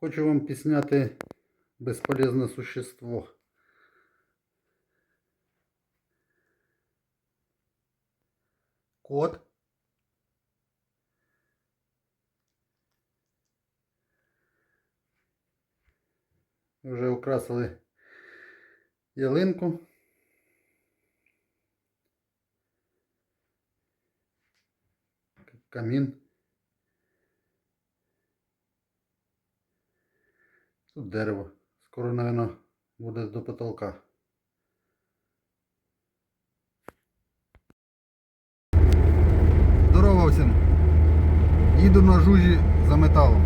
Хочу вам пісняти безполезне существо. Кот. Вже украсили ялинку. Камін. Тут дерево. Скоро, наверное, буде до потолка. Здорово всім. Їду на жужі за металом.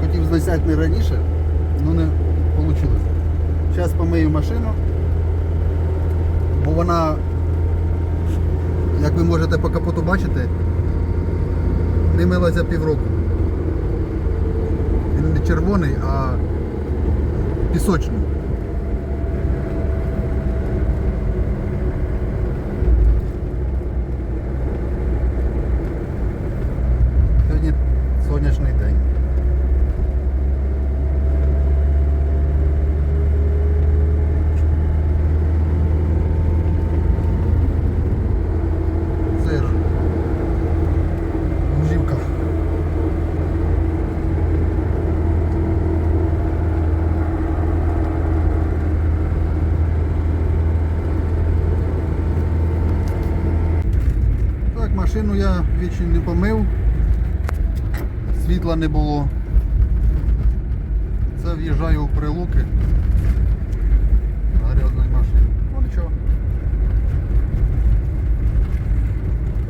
Хотів засяти не раніше, але не вийшло. Зараз помию машину, бо вона як ви можете по капоту бачити, не милася півроку. Він не червоний, а пісочний. Машину я вічі не помив. Світла не було. Це в'їжджаю у прилуки. Грязної машини. Ну нічого.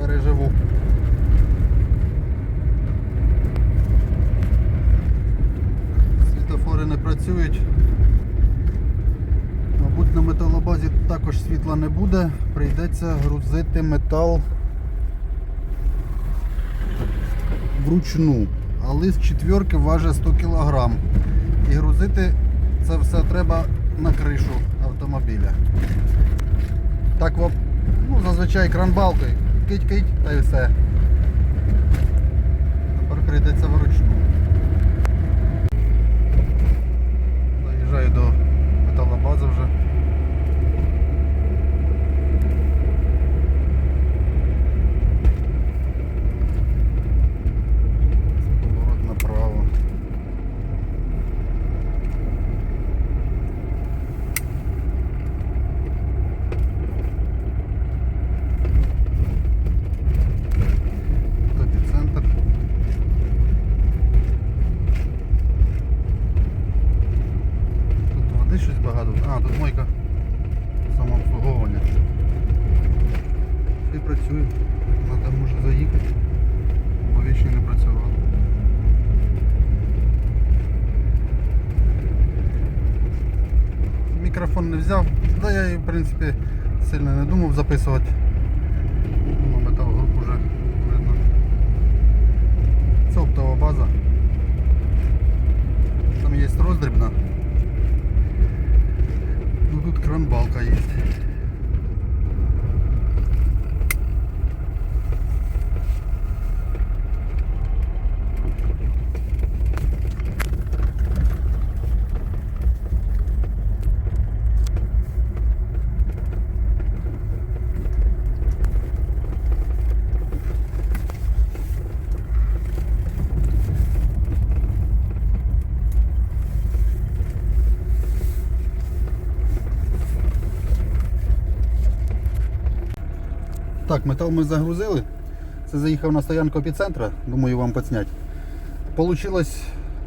Переживу. Світофори не працюють. Мабуть, на металобазі також світла не буде. Прийдеться грузити метал вручну. А лист четверки важить 100 кг. І грузити це все треба на кришу автомобіля. Так во- ну, зазвичай кранбалкою. Кить-кить та й все. Тепер прийдеться вручну. Доїжджаю до металобази вже. Поворот направо. Тут епіцентр. Тут води щось багато. А, тут мойка самообслуговування. Все працює. Треба може заїхати. Бо вічно не працював. Мікрофон не взяв, да я і в принципі сильно не думав записувати. Ну, метал уже видно. Це оптова база. Там є роздрібна. Ну тут кранбалка є. Так, метал ми загрузили. Це заїхав на стоянку епіцентра, думаю вам підсняти. Получилось,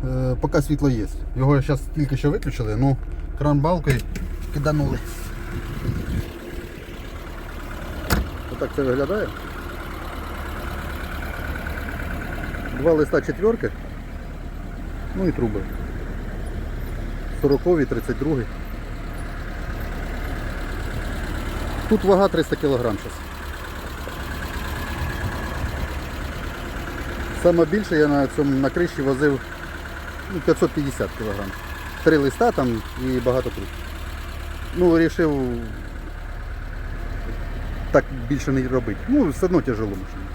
е, поки світло є. Його зараз тільки що виключили, ну кран балкою киданули. Отак це виглядає. Два листа четверки. Ну і труби. 40 32 Тут вага 300 кг зараз. Саме більше я на цьому на криші возив ну, 550 кг. Три листа там і багато труб. Ну, вирішив так більше не робити. Ну, все одно тяжело машина.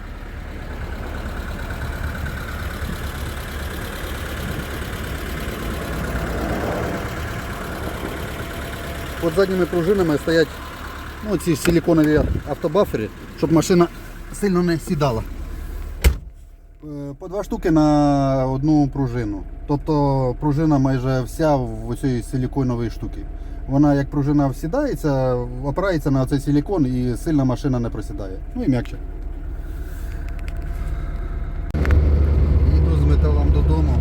Під задніми пружинами стоять ну, ці силиконові автобафери, щоб машина сильно не сідала. Е, По два штуки на одну пружину. Тобто пружина майже вся в цій силіконовій штуці. Вона як пружина всідається, опирається на цей силікон і сильно машина не просідає. Ну і м'якше. Їду з металом додому.